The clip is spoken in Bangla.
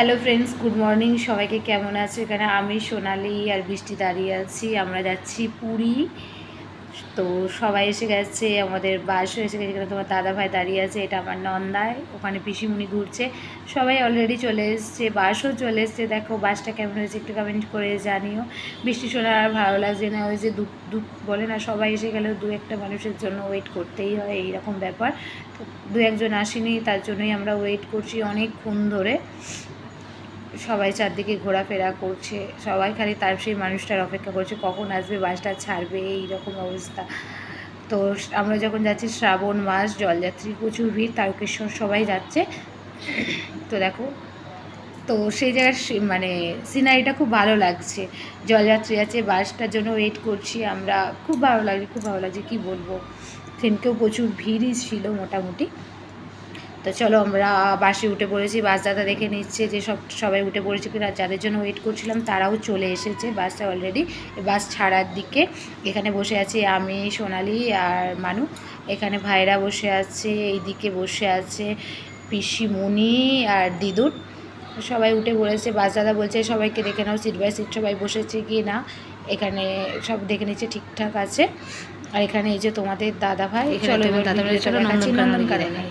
হ্যালো ফ্রেন্ডস গুড মর্নিং সবাইকে কেমন আছে এখানে? আমি সোনালি আর বৃষ্টি দাঁড়িয়ে আছি, আমরা যাচ্ছি পুরী। তো সবাই এসে গেছে, আমাদের বাসও এসে গেছে, এখানে তোমার দাদা ভাই দাঁড়িয়ে আছে, এটা আমার নন্দায় ওখানে পিসিমুনি ঘুরছে। সবাই অলরেডি চলে এসছে, বাসও চলে এসছে, দেখো বাসটা কেমন হয়েছে একটু কমেন্ট করে জানিও। বৃষ্টি শোনার আর ভালো লাগছে না, ওই যে দু দু বলে না, সবাই এসে গেলেও দু একটা মানুষের জন্য ওয়েট করতেই হয়, এইরকম ব্যাপার। তো দু একজন আসেনি, তার জন্যই আমরা ওয়েট করছি অনেকক্ষণ ধরে। সবাই চারদিকে ঘোরাফেরা করছে, সবাই খালি তার সেই মানুষটার অপেক্ষা করছে, কখন আসবে, বাসটা ছাড়বে এই রকম অবস্থা। তো আমরা যখন যাচ্ছি শ্রাবণ মাস, জলযাত্রী, প্রচুর ভিড়, তারকেশ্বর সবাই যাচ্ছে। তো দেখো, তো সেই জায়গার মানে সিনারিটা খুব ভালো লাগছে। জলযাত্রী আছে, বাসটার জন্য ওয়েট করছি আমরা। খুব ভালো লাগছে, খুব ভালো লাগছে, কী বলব? ট্রেনকেও প্রচুর ভিড়ই ছিল মোটামুটি। তো চলো আমরা বাসে উঠে পড়েছি বাস দাদা দেখে নিচ্ছে যে সব সবাই উঠে পড়েছে কিনা যাদের জন্য ওয়েট করছিলাম তারাও চলে এসেছে বাসটা অলরেডি বাস ছাড়ার দিকে। এখানে বসে আছি আমি সোনালি আর মানু। এখানে ভাইরা বসে আছে এইদিকে বসে আছে পিসিমণি আর দিদুর সবাই উঠে পড়েছে বাস দাদা বলছে সবাইকে দেখে নাও সিট বাই সিট সবাই বসেছে কি না। এখানে সব দেখে নিচ্ছে ঠিকঠাক আছে। আর এখানে এই যে তোমাদের দাদা ভাই চলো দাদা ভাই চলো নন্দনকাননে।